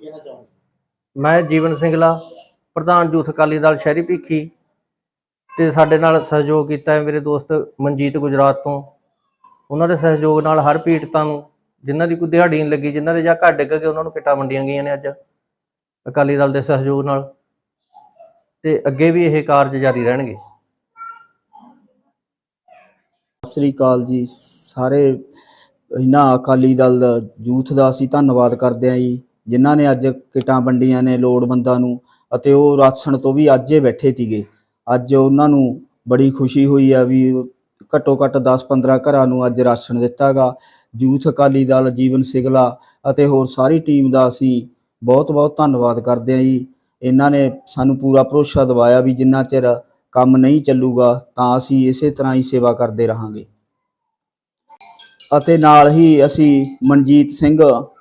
ਕਹਿਣਾ ਚਾਹੁੰਦੇ ਮੈਂ ਜੀਵਨ ਸਿੰਘਲਾ ਪ੍ਰਧਾਨ ਯੂਥ ਅਕਾਲੀ ਦਲ ਸ਼ਹਿਰੀ ਭੀਖੀ ਤੇ ਸਾਡੇ ਨਾਲ ਸਹਿਯੋਗ ਕੀਤਾ ਹੈ ਮੇਰੇ ਦੋਸਤ ਮਨਜੀਤ ਗੁਜਰਾਤ ਤੋਂ। ਉਹਨਾਂ ਦੇ ਸਹਿਯੋਗ ਨਾਲ ਹਰ ਪੀੜਤਾਂ ਨੂੰ, ਜਿਨ੍ਹਾਂ ਦੀ ਕੋਈ ਦਿਹਾੜੀ ਨਹੀਂ ਲੱਗੀ, ਜਿਨ੍ਹਾਂ ਦੇ ਜਾਂ ਘਰ ਡਿੱਗ ਗਏ, ਉਹਨਾਂ ਨੂੰ ਕਿੱਟਾਂ ਵੰਡੀਆਂ ਗਈਆਂ ਨੇ ਅੱਜ ਅਕਾਲੀ ਦਲ ਦੇ ਸਹਿਯੋਗ ਨਾਲ ਤੇ ਅੱਗੇ ਵੀ ਇਹ ਕਾਰਜ ਜਾਰੀ ਰਹਿਣਗੇ। ਸਤਿ ਸ੍ਰੀ ਅਕਾਲ ਜੀ। ਸਾਰੇ ਇਹਨਾਂ ਅਕਾਲੀ ਦਲ ਦਾ ਯੂਥ ਦਾ ਅਸੀਂ ਧੰਨਵਾਦ ਕਰਦੇ ਹਾਂ ਜੀ। ਜਿਨ੍ਹਾਂ ਨੇ ਅੱਜ ਕਿਟਾਂ ਵੰਡੀਆਂ ਨੇ ਲੋੜਵੰਦਾਂ ਨੂੰ ਅਤੇ ਉਹ ਰਾਸ਼ਨ ਤੋਂ ਵੀ ਅੱਜ ਹੀ ਬੈਠੇ ਤੀਗੇ ਅੱਜ ਉਹਨਾਂ ਨੂੰ ਬੜੀ ਖੁਸ਼ੀ ਹੋਈ ਆ ਵੀ ਘੱਟੋ ਘੱਟ 10-15 ਘਰਾਂ ਨੂੰ ਅੱਜ ਰਾਸ਼ਨ ਦਿੱਤਾਗਾ। ਯੂਥ ਅਕਾਲੀ ਦਲ, ਜੀਵਨ ਸਿਗਲਾ ਅਤੇ ਹੋਰ ਸਾਰੀ ਟੀਮ ਦਾ ਅਸੀਂ ਬਹੁਤ-ਬਹੁਤ ਧੰਨਵਾਦ ਕਰਦੇ ਹਾਂ ਜੀ। ਇਹਨਾਂ ਨੇ ਸਾਨੂੰ ਪੂਰਾ ਭਰੋਸਾ ਦਿਵਾਇਆ ਵੀ ਜਿੰਨਾ ਚਿਰ ਕੰਮ ਨਹੀਂ ਚੱਲੂਗਾ ਤਾਂ ਅਸੀਂ ਇਸੇ ਤਰ੍ਹਾਂ ਹੀ ਸੇਵਾ ਕਰਦੇ ਰਹਾਂਗੇ। ਅਤੇ ਨਾਲ ਹੀ ਅਸੀਂ ਮਨਜੀਤ ਸਿੰਘ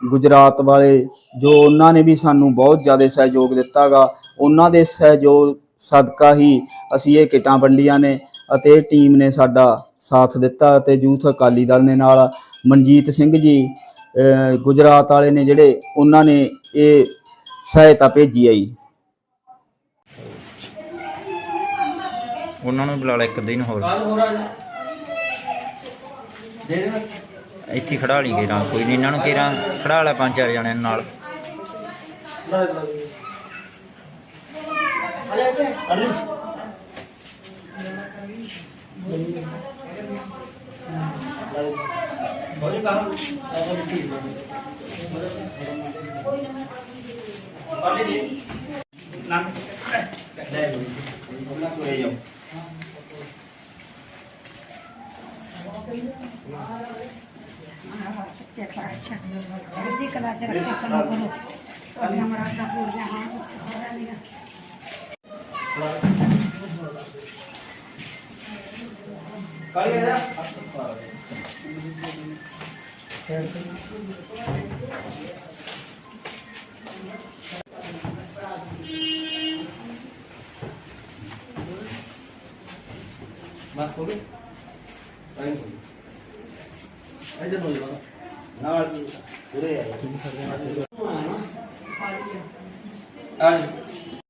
ਗੁਜਰਾਤ ਵਾਲੇ ਜੋ ਉਹਨਾਂ ਨੇ ਵੀ ਸਾਨੂੰ ਬਹੁਤ ਜ਼ਿਆਦਾ ਸਹਿਯੋਗ ਦਿੱਤਾਗਾ ਉਹਨਾਂ ਦੇ ਸਹਿਯੋਗ ਸਦਕਾ ਹੀ ਅਸੀਂ ਇਹ ਕਿਟਾਂ ਵੰਡੀਆਂ ਨੇ ਅਤੇ ਟੀਮ ਨੇ ਸਾਡਾ ਸਾਥ ਦਿੱਤਾ ਅਤੇ ਯੂਥ ਅਕਾਲੀ ਦਲ ਨੇ ਨਾਲ ਮਨਜੀਤ ਸਿੰਘ ਜੀ ਗੁਜਰਾਤ ਵਾਲੇ ਨੇ ਜਿਹੜੇ ਉਹਨਾਂ ਨੇ ਇਹ ਸਹਾਇਤਾ ਭੇਜੀ ਹੈ ਜੀ ਉਹਨਾਂ ਨੂੰ ਬੁਲਾ ਲੈ ਇੱਕ ਦਿਨ ਹੋਰ। ਇੱਥੇ ਹੀ ਖੜਾ ਲਈ ਗੇਰਾਂ ਕੋਈ ਨਹੀਂ, ਇਹਨਾਂ ਨੂੰ ਕੇਰਾਂ ਖੜਾ ਲੈ ਪੰਜ ਚਾਰ ਜਣਿਆਂ ਨਾਲ। ਸੱਚੇ ਪਾਤਸ਼ਾਹ ਚੜ੍ਹਦੀ ਕਲਾ ਚ ਰੱਖੇ ਸਾਨੂੰ ਕਰੋ ਸਾਡੀਆਂ ਮਰਾਦਾਂ ਪੂਰੀਆਂ ਹੋਣ ਸਾਰਿਆਂ ਦੀਆਂ ਨਾਲ